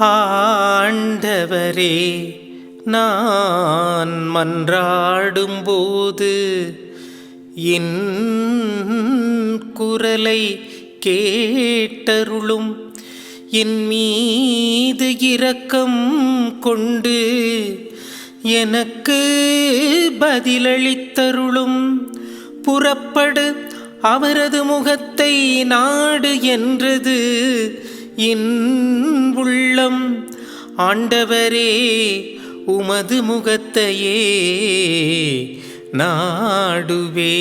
ஆண்டவரே நான் மன்றாடும்போது என் குரலை கேட்டருளும். என் மீது இரக்கம் கொண்டு எனக்கு பதிலளித்தருளும். புறப்படு அவரது முகத்தை நாடு என்றது. என் உள்ளம் ஆண்டவரே உமது முகத்தையே நாடுவே.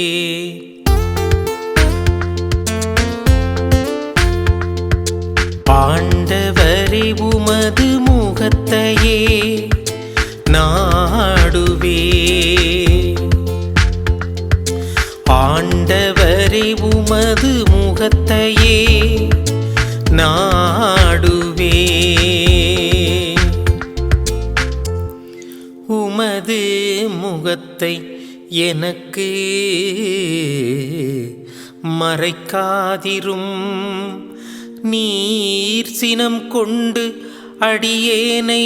ஆண்டவரே உமது முகத்தையே ஆண்டவரே உமது முகத்தையே நாடுவே உமது முகத்தை எனக்கு மறைக்காதிரும். நீர் சினம் கொண்டு அடியேனை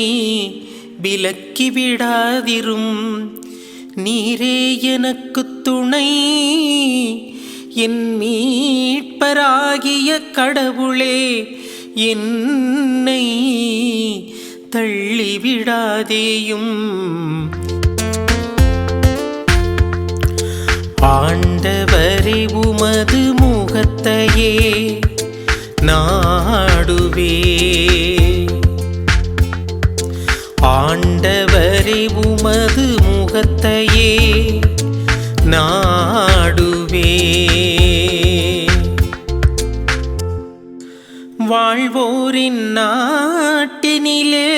விலக்கிவிடாதிரும் நீரே எனக்கு துணை. என் மீட்பராகிய கடவுளே என்னை தள்ளிவிடாதேயும். ஆண்டவரே உமது முகத்தையே நாடுவே ஆண்டவரே உமது முகத்தையே நான் வாழ்வோரின் நாட்டினிலே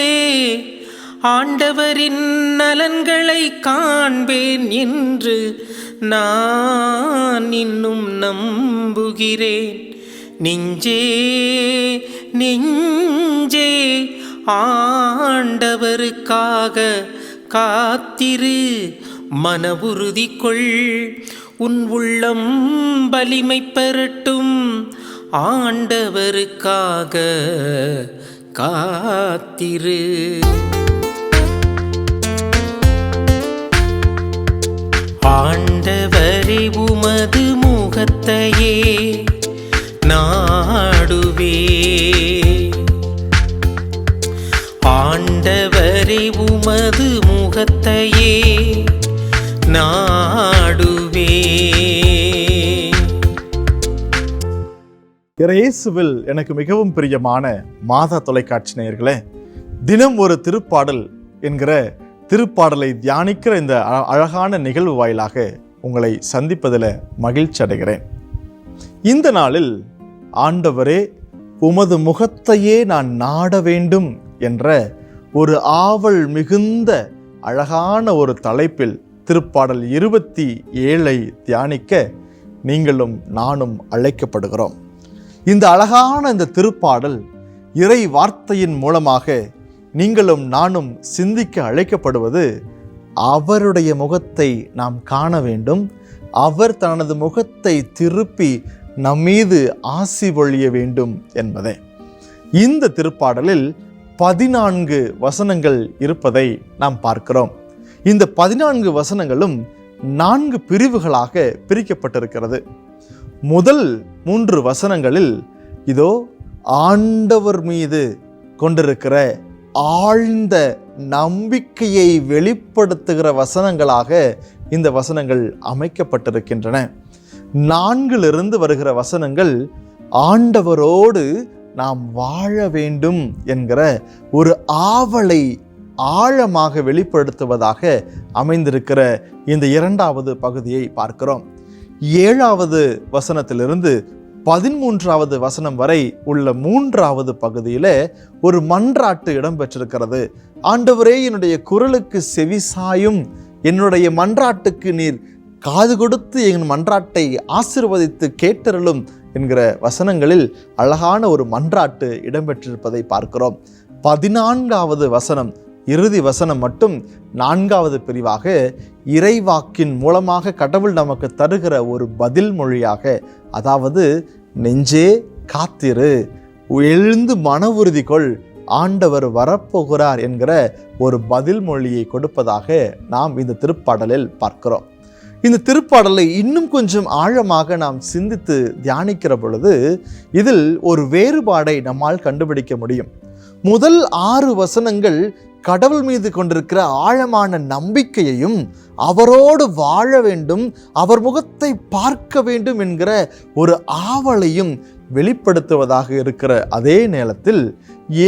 ஆண்டவரின் நலன்களை காண்பேன் என்று நான் இன்னும் நம்புகிறேன். நெஞ்சே நெஞ்சே ஆண்டவருக்காக காத்திரு. மன உறுதி கொள் உன் உள்ளம் வலிமை பெறட்டும். ஆண்டவருக்காக காத்திரு. ஆண்டவரே உமது முகத்தையே நாடுவே. ஆண்டவரே உமது முகத்தையே நான் இறையேசுவில் எனக்கு மிகவும் பிரியமான மாதா தொலைக்காட்சி நேயர்களே தினம் ஒரு திருப்பாடல் என்கிற திருப்பாடலை தியானிக்கிற இந்த அழகான நிகழ்வு வாயிலாக உங்களை சந்திப்பதில் மகிழ்ச்சி அடைகிறேன். இந்த நாளில் ஆண்டவரே உமது முகத்தையே நான் நாட வேண்டும் என்ற ஒரு ஆவல் மிகுந்த அழகான ஒரு தலைப்பில் திருப்பாடல் இருபத்தி ஏழை தியானிக்க நீங்களும் நானும் அழைக்கப்படுகிறோம். இந்த அழகான இந்த திருப்பாடல் இறை வார்த்தையின் மூலமாக நீங்களும் நானும் சிந்திக்க அழைக்கப்படுவது அவருடைய முகத்தை நாம் காண வேண்டும். அவர் தனது முகத்தை திருப்பி நம்மீது ஆசி பொழிய வேண்டும் என்பதே. இந்த திருப்பாடலில் பதினான்கு வசனங்கள் இருப்பதை நாம் பார்க்கிறோம். இந்த பதினான்கு வசனங்களும் நான்கு பிரிவுகளாக பிரிக்கப்பட்டிருக்கிறது. முதல் மூன்று வசனங்களில் இதோ ஆண்டவர் மீது கொண்டிருக்கிற ஆழ்ந்த நம்பிக்கையை வெளிப்படுத்துகிற வசனங்களாக இந்த வசனங்கள் அமைக்கப்பட்டிருக்கின்றன. நான்கிலிருந்து வருகிற வசனங்கள் ஆண்டவரோடு நாம் வாழ வேண்டும் என்கிற ஒரு ஆவலை ஆழமாக வெளிப்படுத்துவதாக அமைந்திருக்கிற இந்த இரண்டாவது பகுதியை பார்க்கிறோம். ஏழாவது வசனத்திலிருந்து பதிமூன்றாவது வசனம் வரை உள்ள மூன்றாவது பகுதியில் ஒரு மன்றாட்டு இடம்பெற்றிருக்கிறது. ஆண்டவரே என்னுடைய குரலுக்கு செவிசாயும் என்னுடைய மன்றாட்டுக்கு நீர் காது கொடுத்து என் மன்றாட்டை ஆசிர்வதித்து கேட்டருளும் என்கிற வசனங்களில் அழகான ஒரு மன்றாட்டு இடம்பெற்றிருப்பதை பார்க்கிறோம். பதினான்காவது வசனம் இறுதி வசனம் மட்டும் நான்காவது பிரிவாக இறைவாக்கின் மூலமாக கடவுள் நமக்கு தருகிற ஒரு பதில் மொழியாக அதாவது நெஞ்சே காத்திரு எழுந்து மன உறுதி கொள் ஆண்டவர் வரப்போகிறார் என்கிற ஒரு பதில் மொழியை கொடுப்பதாக நாம் இந்த திருப்பாடலில் பார்க்கிறோம். இந்த திருப்பாடலை இன்னும் கொஞ்சம் ஆழமாக நாம் சிந்தித்து தியானிக்கிற பொழுது இதில் ஒரு வேறுபாடை நம்மால் கண்டுபிடிக்க முடியும். முதல் ஆறு வசனங்கள் கடவுள் மீது கொண்டிருக்கிற ஆழமான நம்பிக்கையையும் அவரோடு வாழ வேண்டும் அவர் முகத்தை பார்க்க வேண்டும் என்கிற ஒரு ஆவலையும் வெளிப்படுத்துவதாக இருக்கிற அதே நேரத்தில்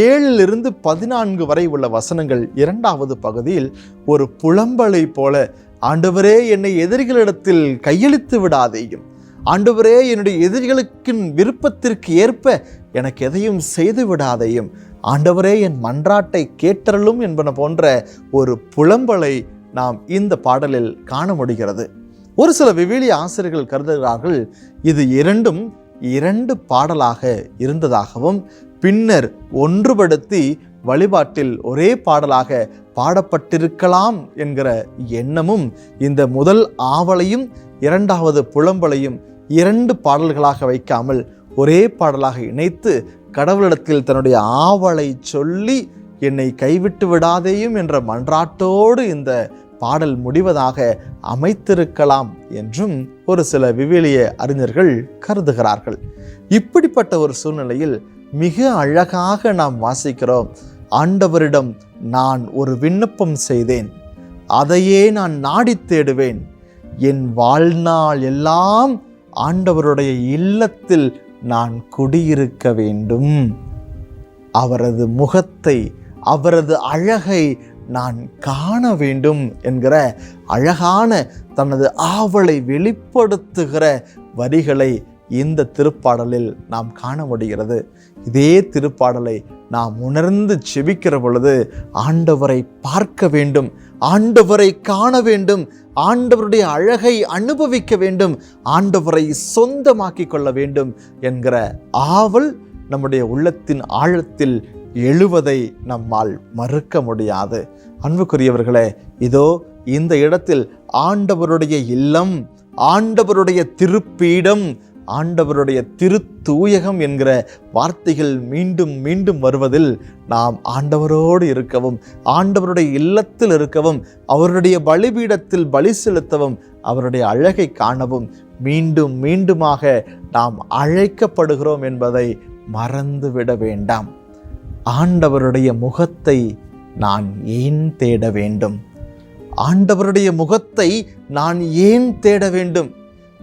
ஏழிலிருந்து பதினான்கு வரை உள்ள வசனங்கள் இரண்டாவது பகுதியில் ஒரு புலம்பலை போல ஆண்டவரே என்னை எதிரிகளிடத்தில் கையளித்து விடாதேயும் ஆண்டவரே என்னுடைய எதிரிகளுக்கு விருப்பத்திற்கு ஏற்ப எனக்கு எதையும் செய்து விடாதையும் ஆண்டவரே என் மன்றாட்டை கேட்டருளும் என்பன போன்ற ஒரு புலம்பலை நாம் இந்த பாடலில் காண முடிகிறது. ஒரு சில விவிலிய ஆசிரியர்கள் கருதுகிறார்கள் இது இரண்டும் இரண்டு பாடலாக இருந்ததாகவும் பின்னர் ஒன்றுபடுத்தி வழிபாட்டில் ஒரே பாடலாக பாடப்பட்டிருக்கலாம் என்கிற எண்ணமும் இந்த முதல் ஆவலையும் இரண்டாவது புலம்பலையும் இரண்டு பாடல்களாக வைக்காமல் ஒரே பாடலாக இணைத்து கடவுளிடத்தில் தன்னுடைய ஆவலை சொல்லி என்னை கைவிட்டு விடாதேயும் என்ற மன்றாட்டோடு இந்த பாடல் முடிவதாக அமைத்திருக்கலாம் என்றும் ஒரு சில விவிலிய அறிஞர்கள் கருதுகிறார்கள். இப்படிப்பட்ட ஒரு சூழ்நிலையில் மிக அழகாக நாம் வாசிக்கிறோம் ஆண்டவரிடம் நான் ஒரு விண்ணப்பம் செய்தேன் அதையே நான் நாடித் தேடுவேன். என் வாழ்நாள் எல்லாம் ஆண்டவருடைய இல்லத்தில் நான் குடியிருக்க வேண்டும். அவரது முகத்தை அவரது அழகை நான் காண வேண்டும் என்கிற அழகான தனது ஆவலை வெளிப்படுத்துகிற வரிகளை இந்த திருப்பாடலில் நாம் காண முடிகிறது இதே திருப்பாடலை நாம் உணர்ந்து செபிக்கிற பொழுது ஆண்டவரை பார்க்க வேண்டும் ஆண்டவரை காண வேண்டும் ஆண்டவருடைய அழகை அனுபவிக்க வேண்டும் ஆண்டவரை சொந்தமாக்கி கொள்ள வேண்டும் என்கிற ஆவல் நம்முடைய உள்ளத்தின் ஆழத்தில் எழுவதை நம்மால் மறுக்க முடியாது. அன்புக்குரியவர்களே இதோ இந்த இடத்தில் ஆண்டவருடைய இல்லம் ஆண்டவருடைய திருப்பீடம் ஆண்டவருடைய திருத்தூயகம் என்கிற வார்த்தைகள் மீண்டும் மீண்டும் வருவதில் நாம் ஆண்டவரோடு இருக்கவும் ஆண்டவருடைய இல்லத்தில் இருக்கவும் அவருடைய பலிபீடத்தில் பலி செலுத்தவும் அவருடைய அழகை காணவும் மீண்டும் மீண்டுமாக நாம் அழைக்கப்படுகிறோம் என்பதை மறந்துவிட வேண்டாம். ஆண்டவருடைய முகத்தை நான் ஏன் தேட வேண்டும்? ஆண்டவருடைய முகத்தை நான் ஏன் தேட வேண்டும்?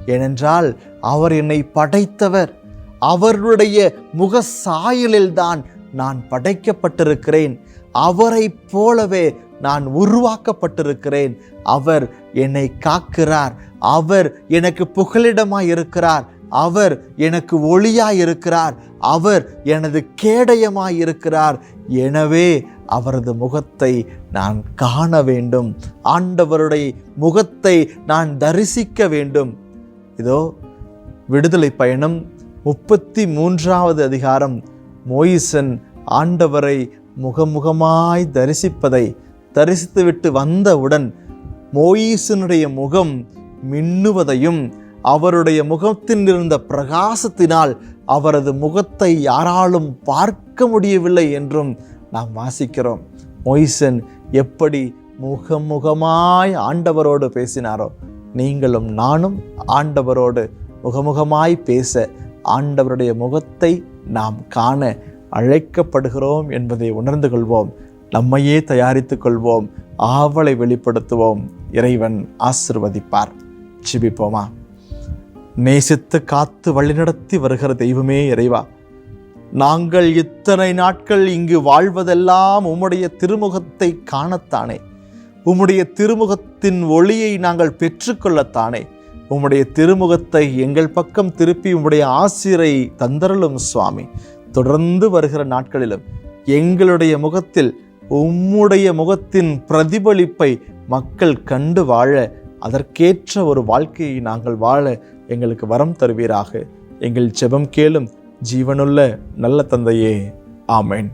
ஏனென்றால் அவர் என்னை படைத்தவர். அவருடைய முக சாயலில்தான் நான் படைக்கப்பட்டிருக்கிறேன். அவரைப் போலவே நான் உருவாக்கப்பட்டிருக்கிறேன். அவர் என்னை காக்கிறார். அவர் எனக்கு புகலிடமாய் இருக்கிறார் அவர் எனக்கு ஒளியாய் இருக்கிறார் அவர் எனது கேடயமாய் இருக்கிறார் எனவே அவரது முகத்தை நான் காண வேண்டும். ஆண்டவருடைய முகத்தை நான் தரிசிக்க வேண்டும். இதோ விடுதலை பயணம் முப்பத்தி மூன்றாவது அதிகாரம். மோயிசன் ஆண்டவரை முகமுகமாய் தரிசிப்பதை தரிசித்துவிட்டு வந்தவுடன் மோயிசனுடைய முகம் மின்னுவதையும் அவருடைய முகத்தில் இருந்த பிரகாசத்தினால் அவரது முகத்தை யாராலும் பார்க்க முடியவில்லை என்றும் நாம் வாசிக்கிறோம். மொய்சன் எப்படி முகமுகமாய் ஆண்டவரோடு பேசினாரோ நீங்களும் நானும் ஆண்டவரோடு முகமுகமாய் பேச ஆண்டவருடைய முகத்தை நாம் காண அழைக்கப்படுகிறோம் என்பதை உணர்ந்து கொள்வோம். நம்மையே தயாரித்து கொள்வோம். ஆவலை வெளிப்படுத்துவோம். இறைவன் ஆசிர்வதிப்பார். சிபிப்போமா நேசித்து காத்து வழிநடத்தி வருகிற தெய்வமே இறைவா. நாங்கள் இத்தனை நாட்கள் இங்கு வாழ்வதெல்லாம் உம்முடைய திருமுகத்தை காணத்தானே. உம்முடைய திருமுகத்தின் ஒளியை நாங்கள் பெற்றுக்கொள்ளத்தானே. உம்முடைய திருமுகத்தை எங்கள் பக்கம் திருப்பி உம்முடைய ஆசிரை தந்தரலும் சுவாமி. தொடர்ந்து வருகிற நாட்களிலும் எங்களுடைய முகத்தில் உம்முடைய முகத்தின் பிரதிபலிப்பை மக்கள் கண்டு வாழ அதற்கேற்ற ஒரு வாழ்க்கையை நாங்கள் வாழ எங்களுக்கு வரம் தருவீராக. எங்கள் ஜெபம் கேளும் ஜீவனுள்ள நல்ல தந்தையே. ஆமேன்.